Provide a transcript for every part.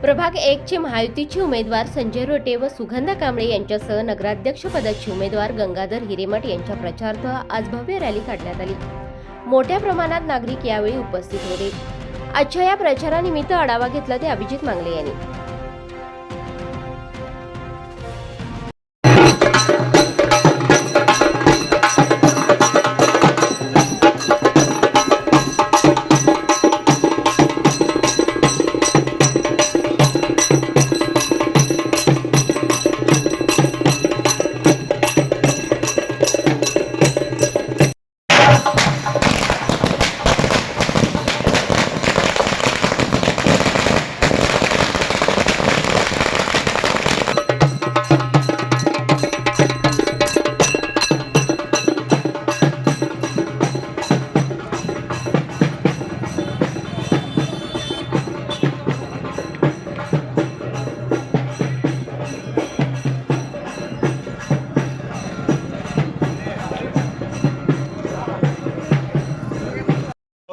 प्रभाग एकचे महायुतीचे उमेदवार संजय रोटे व सुगंधा कांबळे यांच्यासह नगराध्यक्षपदाचे उमेदवार गंगाधर हिरेमठ यांच्या प्रचारार्थ आज भव्य रॅली काढण्यात आली. मोठ्या प्रमाणात नागरिक यावेळी उपस्थित होते. आजच्या या प्रचारानिमित्त आढावा घेतला ते अभिजित मांगले यांनी.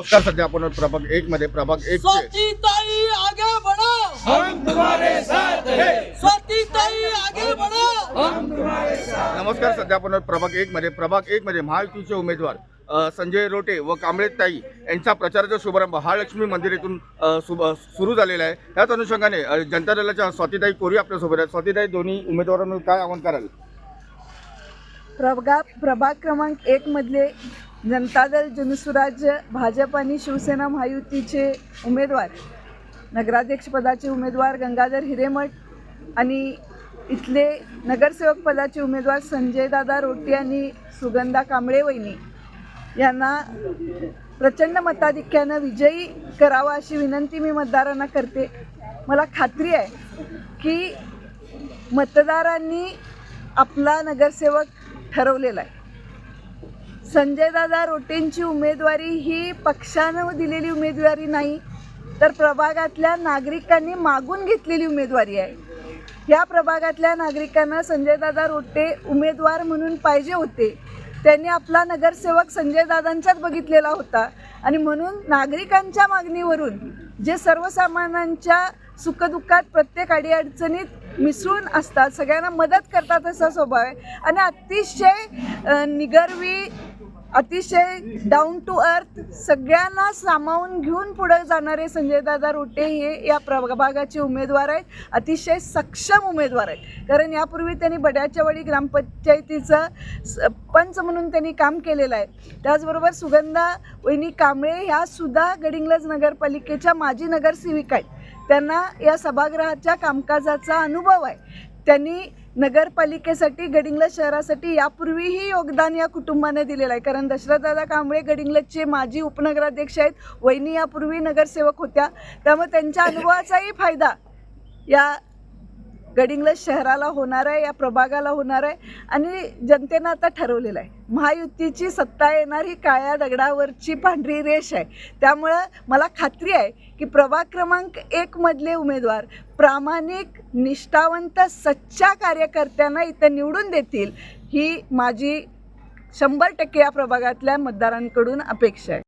नमस्कार सध्या आपण प्रभाग एक मध्ये प्रभाग एक स्वाति ताई आगे बढ़ो. हम तुम्हारे साथ हैं स्वाति ताई आगे बढ़ो. हम नमस्कार सध्या आपण प्रभाग एक मध्ये प्रभाग एक मध्ये महायुतीचे उमेदवार संजय रोटे व कांबळे ताई यांचा प्रचाराचा शुभारंभ हा लक्ष्मी मंदिर येथून सुरू झालेला आहे. त्याच अनुषंगाने जनता दलाच्या स्वातीताई कोरी आपल्यासोबत आहेत. स्वातीताई दोन्ही उमेदवारांना काय आवाहन कराल? प्रभाग प्रभाग क्रमांक एक मधले जनता दल जनसुराज्य भाजप आणि शिवसेना महायुतीचे उमेदवार नगराध्यक्षपदाचे उमेदवार गंगाधर हिरेमठ आणि इथले नगरसेवक पदाचे उमेदवार संजयदादा रोटी आणि सुगंधा कांबळे वहिनी यांना प्रचंड मताधिक्यानं विजयी करावा अशी विनंती मी मतदारांना करते. मला खात्री आहे की मतदारांनी आपला नगरसेवक ठरवलेला आहे. संजयदादा रोटेंची उमेदवारी ही पक्षानं दिलेली उमेदवारी नाही तर प्रभागातल्या नागरिकांनी मागून घेतलेली उमेदवारी आहे. या प्रभागातल्या नागरिकांना संजयदादा रोटे उमेदवार म्हणून पाहिजे होते. त्यांनी आपला नगरसेवक संजयदादांच्याच बघितलेला होता आणि म्हणून नागरिकांच्या मागणीवरून जे सर्वसामान्यांच्या सुखदुःखात प्रत्येक अडीअडचणीत मिसळून असतात सगळ्यांना मदत करतात असा स्वभाव आहे. आणि अतिशय निगर्वी अतिशय डाऊन टू अर्थ सगळ्यांना सामावून घेऊन पुढे जाणारे संजयदादा रोटे हे या प्रभागाचे उमेदवार आहेत. अतिशय सक्षम उमेदवार आहेत. कारण यापूर्वी त्यांनी बड्याच्यावाडी ग्रामपंचायतीचं पंच म्हणून त्यांनी काम केलेलं आहे. त्याचबरोबर सुगंधा वहिनी कांबळे ह्या सुद्धा गडिंग्लज नगरपालिकेच्या माजी नगरसेविका आहेत. त्यांना या सभागृहाच्या कामकाजाचा अनुभव आहे. त्यांनी नगरपालिकेसाठी गडिंग्लज शहरासाठी यापूर्वीही योगदान या कुटुंबाने दिलेलं आहे. कारण दशरथदादा कांबळे गडिंग्लजचे माजी उपनगराध्यक्ष आहेत. वहिनी यापूर्वी नगरसेवक होत्या. त्यामुळे त्यांच्या अनुभवाचाही फायदा या गडिंग्लज शहराला होणार आहे या प्रभागाला होणार आहे आणि जनतेनं आता ठरवलेलं आहे. महायुतीची सत्ता येणार ही काळ्या दगडावरची पांढरी रेष आहे. त्यामुळं मला खात्री आहे की प्रभाग क्रमांक एकमधले उमेदवार प्रामाणिक निष्ठावंत सच्च्या कार्यकर्त्यांना इथं निवडून देतील ही माझी शंभर टक्के या प्रभागातल्या मतदारांकडून अपेक्षा आहे.